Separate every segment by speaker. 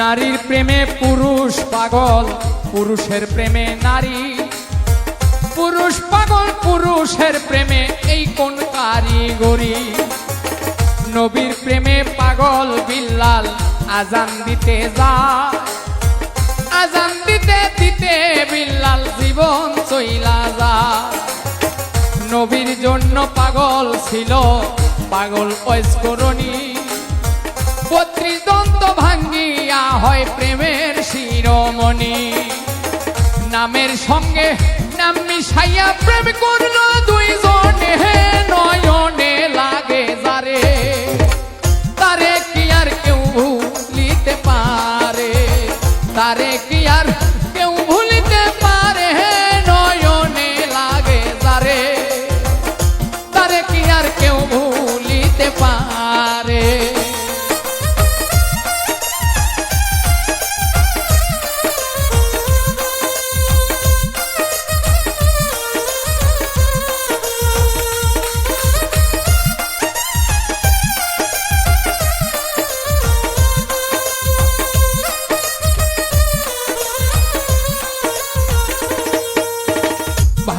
Speaker 1: নারীর প্রেমে পুরুষ পাগল, পুরুষের প্রেমে নারী। পুরুষ পাগল, পুরুষের প্রেমে এই কোন কারিগরি? নবীর প্রেমে পাগল বিল্লাল আজান দিতে যা আজান দিতে দিতে বিল্লাল জীবন চইলা যা নবীর জন্য পাগল ছিল পাগল ঐস্করণী বত্রিশ দন্ত ভাঙ্গিয়া হয় প্রেমের শিরোমণি। নামের সঙ্গে নাম মিশাইয়া প্রেম করল দুইজনে, নয়নে লাগে যারে। তারে কি আর কেউ ভুলিতে পারে? তারে কি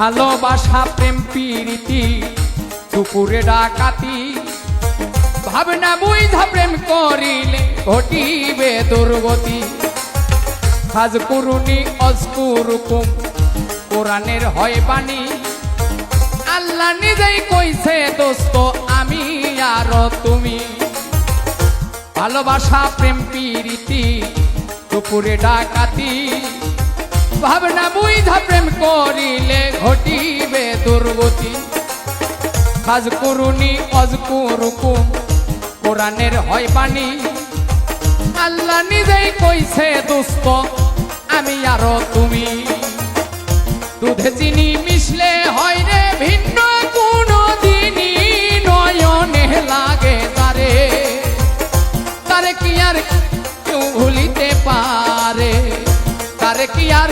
Speaker 1: ভালোবাসা, প্রেম, প্রীতি দুপুরে ডাকাতি। ভাবনা বুঝা প্রেম করিলে ঘটিবে দুর্গতি। হাজ করুনি অস্কুরুকুম কোরআনের হয় বাণী। আল্লাহ নিজেই কইছে, দোস্ত, আমি আর তুমি। ভালোবাসা, প্রেম, প্রীতি দুপুরে ডাকাতি। ভাবনা বুঝা প্রেম করিলে ঘটিবে দুর্গতি। কাজ করুনি, অজ করুকুম, কোরআনের হয় বাণী। আল্লাহ নিজেই কইছে দুস্থ আমি আরও তুমি। দুধে চিনি মিশলে হয় রে, ভিন্ন কোনো দিনই নয়নে লাগে তারে। তারে কি আর কেউ ভুলিতে পারে? তারে কি আর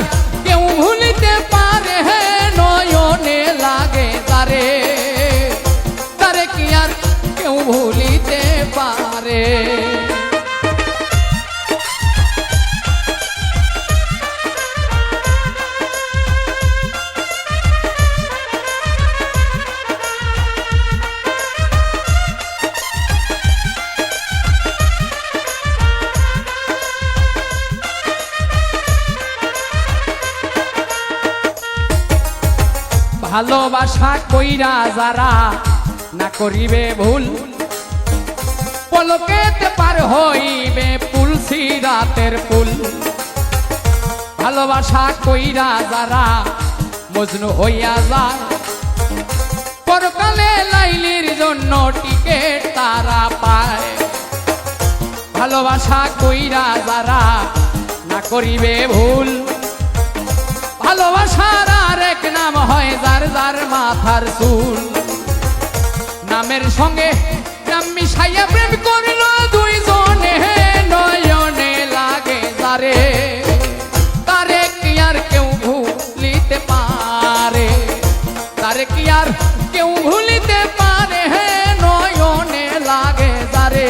Speaker 1: ভালোবাসা কইরা যারা না করিবে ভুল, পলকেতে পার হইবে পুল সিরাতের পুল ভালোবাসা কইরা যারা মজনু হইয়া যায়, পরকালে লাইলির জন্য টিকেট তারা পায়। ভালোবাসা কইরা যারা না করিবে ভুল ভালোবাসার আরেক নাম হয় যার যার মাথার চুল। নামের সঙ্গে নাম মিশাইয়া প্রেম করল দুইজনে, নয়নে লাগে যারে। তারে কি আর কেউ ভুলিতে পারে? তারে কি আর কেউ ভুলিতে পারে? নয়নে লাগে যারে।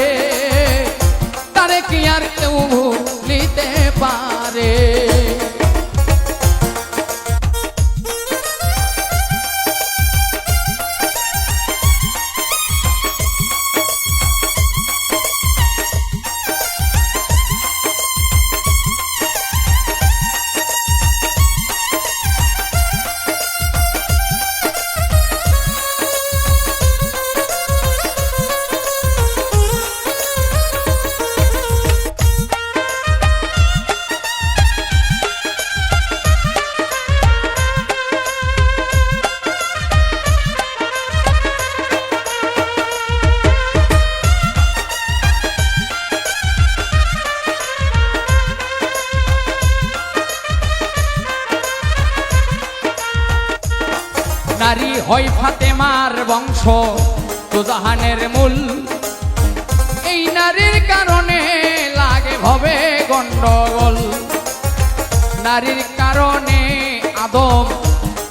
Speaker 1: তারে কি আর কেউ ভুলিতে পারে? বংশ দুজাহানের মূল। এই নারীর কারণে লাগে ভবে গন্ডগোল নারীর কারণে আদম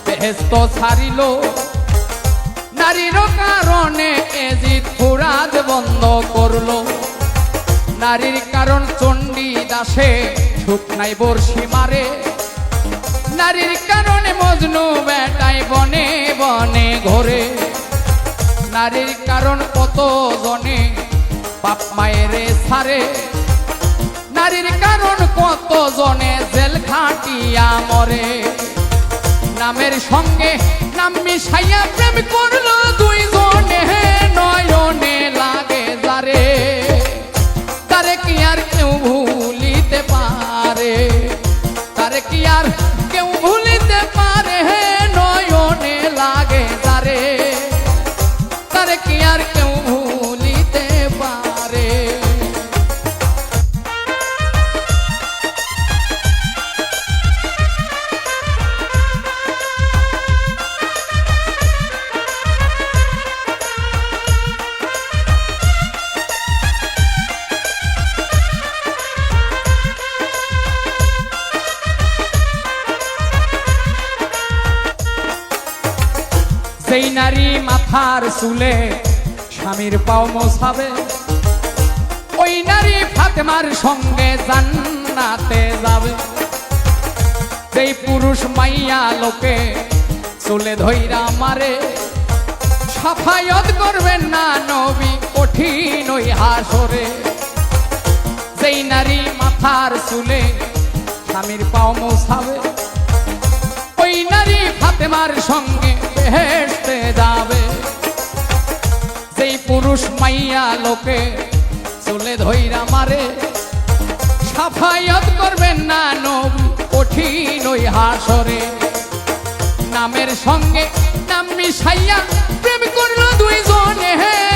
Speaker 1: বেহেস্ত ছাড়িল। নারীর কারণে এজিদ ফুরাদ বন্ধ করল। নারীর কারণ চণ্ডী দাসে সুখ নাই বর্ষি মারে। নারীর কারণে মজনু বেটাই বনে বনে ঘোরে। নারীর কারণ কত জনে বাপ মায়েরে সারে নারীর কারণ কত জনে জেল খাটিয়া মরে। নামের সঙ্গে নাম মিশাইয়া প্রেম সেই নারী মাথার চুলে স্বামীর পাও মোছাবে, ওই নারী ফাতেমার সঙ্গে জান্নাতে যাবে। সেই পুরুষ মাইয়া লোকে চুলে ধৈরা মারে, সাফায়ত করবেন না নবী কঠিন ওই হাসরে। সেই নারী মাথার চুলে স্বামীর পাও মোছাবে, ওই নারী ফাতেমার সঙ্গে পুরুষ মাইয়া লোকে চলে ধৈরা মারে। সাফায়ত করবেন না নবী কঠিন ওই হাসরে। নামের সঙ্গে নাম মিশাইয়া প্রেম করল দুইজনে। হ্যাঁ